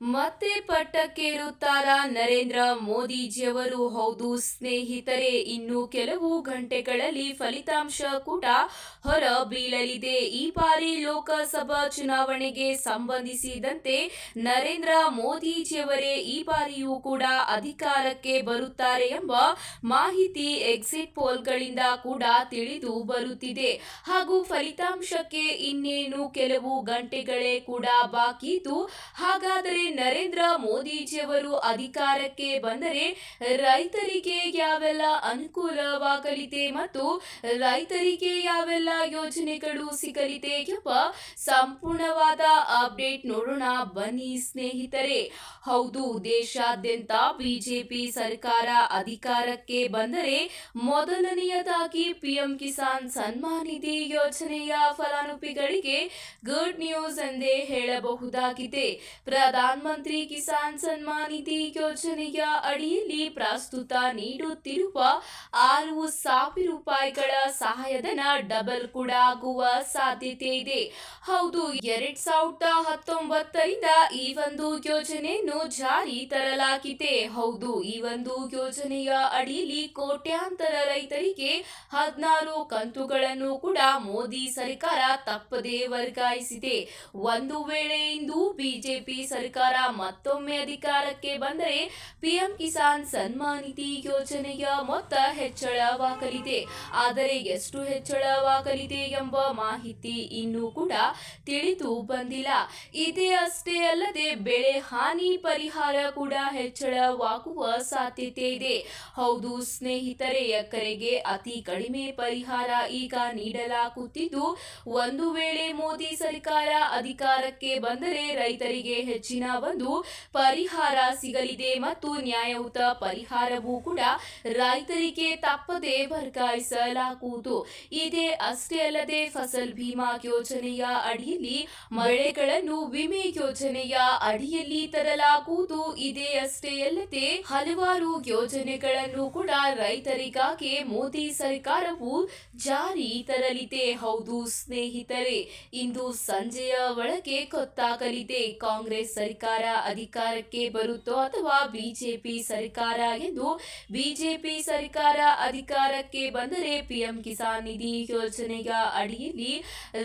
ಮತ್ತೆ ಪಟ್ಟಕ್ಕೇರುತ್ತಾರ ನರೇಂದ್ರ ಮೋದಿಜಿಯವರು. ಹೌದು ಸ್ನೇಹಿತರೆ, ಇನ್ನು ಕೆಲವು ಗಂಟೆಗಳಲ್ಲಿ ಫಲಿತಾಂಶ ಕೂಡ ಹೊರ ಬೀಳಲಿದೆ ಈ ಬಾರಿ ಲೋಕಸಭಾ ಚುನಾವಣೆಗೆ ಸಂಬಂಧಿಸಿದಂತೆ ನರೇಂದ್ರ ಮೋದಿಜಿಯವರೇ ಈ ಬಾರಿಯೂ ಕೂಡ ಅಧಿಕಾರಕ್ಕೆ ಬರುತ್ತಾರೆ ಎಂಬ ಮಾಹಿತಿ ಎಕ್ಸಿಟ್ ಪೋಲ್ಗಳಿಂದ ಕೂಡ ತಿಳಿದು ಬರುತ್ತಿದೆ. ಹಾಗೂ ಫಲಿತಾಂಶಕ್ಕೆ ಇನ್ನೇನು ಕೆಲವು ಗಂಟೆಗಳೇ ಕೂಡ ಬಾಕಿ ಇದ್ದು ಹಾಗಾದರೆ ನರೇಂದ್ರ ಮೋದಿಜಿಯವರು ಅಧಿಕಾರಕ್ಕೆ ಬಂದರೆ ರೈತರಿಗೆ ಯಾವೆಲ್ಲ ಅನುಕೂಲವಾಗಲಿದೆ ಮತ್ತು ರೈತರಿಗೆ ಯಾವೆಲ್ಲ ಯೋಜನೆಗಳು ಸಿಗಲಿದೆ ಎಂಬ ಸಂಪೂರ್ಣವಾದ ಅಪ್ಡೇಟ್ ನೋಡೋಣ. ಬನ್ನಿ ಸ್ನೇಹಿತರೆ, ಹೌದು, ದೇಶಾದ್ಯಂತ ಬಿಜೆಪಿ ಸರ್ಕಾರ ಅಧಿಕಾರಕ್ಕೆ ಬಂದರೆ ಮೊದಲನೆಯದಾಗಿ ಪಿಎಂ ಕಿಸಾನ್ ಸನ್ಮಾನ್ ನಿಧಿ ಯೋಜನೆಯ ಫಲಾನುಭವಿಗಳಿಗೆ ಗುಡ್ ನ್ಯೂಸ್ ಎಂದೇ ಹೇಳಬಹುದಾಗಿದೆ. ಪ್ರಧಾನ ಮಂತ್ರಿ ಕಿಸಾನ್ ಸನ್ಮಾನ್ ನಿಧಿ ಯೋಜನೆಯ ಅಡಿಯಲ್ಲಿ ಪ್ರಸ್ತುತ ನೀಡುತ್ತಿರುವ ಆರು ಸಾವಿರ ರೂಪಾಯಿಗಳ ಸಹಾಯಧನ ಡಬಲ್ ಕೂಡ ಆಗುವ ಸಾಧ್ಯತೆ ಇದೆ. ಹೌದು, ಎರಡ್ ಸಾವಿರದ ಹತ್ತೊಂಬತ್ತರಿಂದ ಈ ಒಂದು ಯೋಜನೆಯನ್ನು ಜಾರಿ ತರಲಾಗಿದೆ. ಹೌದು, ಈ ಒಂದು ಯೋಜನೆಯ ಅಡಿಯಲ್ಲಿ ಕೋಟ್ಯಾಂತರ ರೈತರಿಗೆ ಹದಿನಾರು ಕಂತುಗಳನ್ನು ಕೂಡ ಮೋದಿ ಸರ್ಕಾರ ತಪ್ಪದೇ ವರ್ಗಾಯಿಸಿದೆ. ಒಂದು ವೇಳೆ ಇಂದು ಬಿಜೆಪಿ ಸರ್ಕಾರ ಮತ್ತೊಮ್ಮೆ ಅಧಿಕಾರಕ್ಕೆ ಬಂದರೆ ಪಿಎಂ ಕಿಸಾನ್ ಸನ್ಮಾನ್ ನಿಧಿ ಯೋಜನೆಯ ಮೊತ್ತ ಹೆಚ್ಚಳವಾಗಲಿದೆ. ಆದರೆ ಎಷ್ಟು ಹೆಚ್ಚಳವಾಗಲಿದೆ ಎಂಬ ಮಾಹಿತಿ ಇನ್ನೂ ಕೂಡ ತಿಳಿದು ಬಂದಿಲ್ಲ. ಇದೇ ಅಷ್ಟೇ ಅಲ್ಲದೆ ಬೆಳೆ ಹಾನಿ ಪರಿಹಾರ ಕೂಡ ಹೆಚ್ಚಳವಾಗುವ ಸಾಧ್ಯತೆ ಇದೆ. ಹೌದು, ಸ್ನೇಹಿತರೆ, ಎಕರೆಗೆ ಅತಿ ಕಡಿಮೆ ಪರಿಹಾರ ಈಗ ನೀಡಲಾಗುತ್ತಿದ್ದು, ಒಂದು ವೇಳೆ ಮೋದಿ ಸರ್ಕಾರ ಅಧಿಕಾರಕ್ಕೆ ಬಂದರೆ ರೈತರಿಗೆ ಹೆಚ್ಚಿನ ಒಂದು ಪರಿಹಾರ ಸಿಗಲಿದೆ ಮತ್ತು ನ್ಯಾಯಯುತ ಪರಿಹಾರವೂ ಕೂಡ ರೈತರಿಗೆ ತಪ್ಪದೆ ವರ್ಗಾಯಿಸಲಾಗುವುದು. ಇದೇ ಅಷ್ಟೇ ಅಲ್ಲದೆ ಫಸಲ್ ಭೀಮಾ ಯೋಜನೆಯ ಅಡಿಯಲ್ಲಿ ಮಳೆಗಳನ್ನು ವಿಮೆ ಯೋಜನೆಯ ಅಡಿಯಲ್ಲಿ ತರಲಾಗುವುದು. ಇದೇ ಅಷ್ಟೇ ಅಲ್ಲದೆ ಹಲವಾರು ಯೋಜನೆಗಳನ್ನು ಕೂಡ ರೈತರಿಗಾಗಿ ಮೋದಿ ಸರ್ಕಾರವು ಜಾರಿ ತರಲಿದೆ. ಹೌದು ಸ್ನೇಹಿತರೆ, ಇಂದು ಸಂಜೆಯ ಒಳಗೆ ಗೊತ್ತಾಗಲಿದೆ. ಕಾಂಗ್ರೆಸ್ ಸರ್ಕಾರ ಅಧಿಕಾರಕ್ಕೆ ಬರುತ್ತೋ ಅಥವಾ ಬಿಜೆಪಿ ಸರ್ಕಾರ ಎಂದು ಬಿಜೆಪಿ ಸರ್ಕಾರ ಅಧಿಕಾರಕ್ಕೆ ಬಂದರೆ ಪಿಎಂ ಕಿಸಾನ್ ನಿಧಿ ಯೋಜನೆಯ ಅಡಿಯಲ್ಲಿ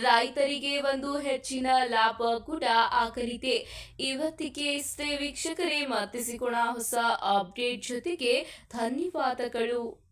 ರೈತರಿಗೆ ಒಂದು ಹೆಚ್ಚಿನ ಲಾಭ ಕೂಡ ಆಗಲಿದೆ. ಇವತ್ತಿಗೆ ಇಷ್ಟೇ ವೀಕ್ಷಕರೇ ಮತ್ತೆ ಸಿಗೋಣ ಹೊಸ ಅಪ್ಡೇಟ್ ಜೊತೆಗೆ ಧನ್ಯವಾದಗಳು.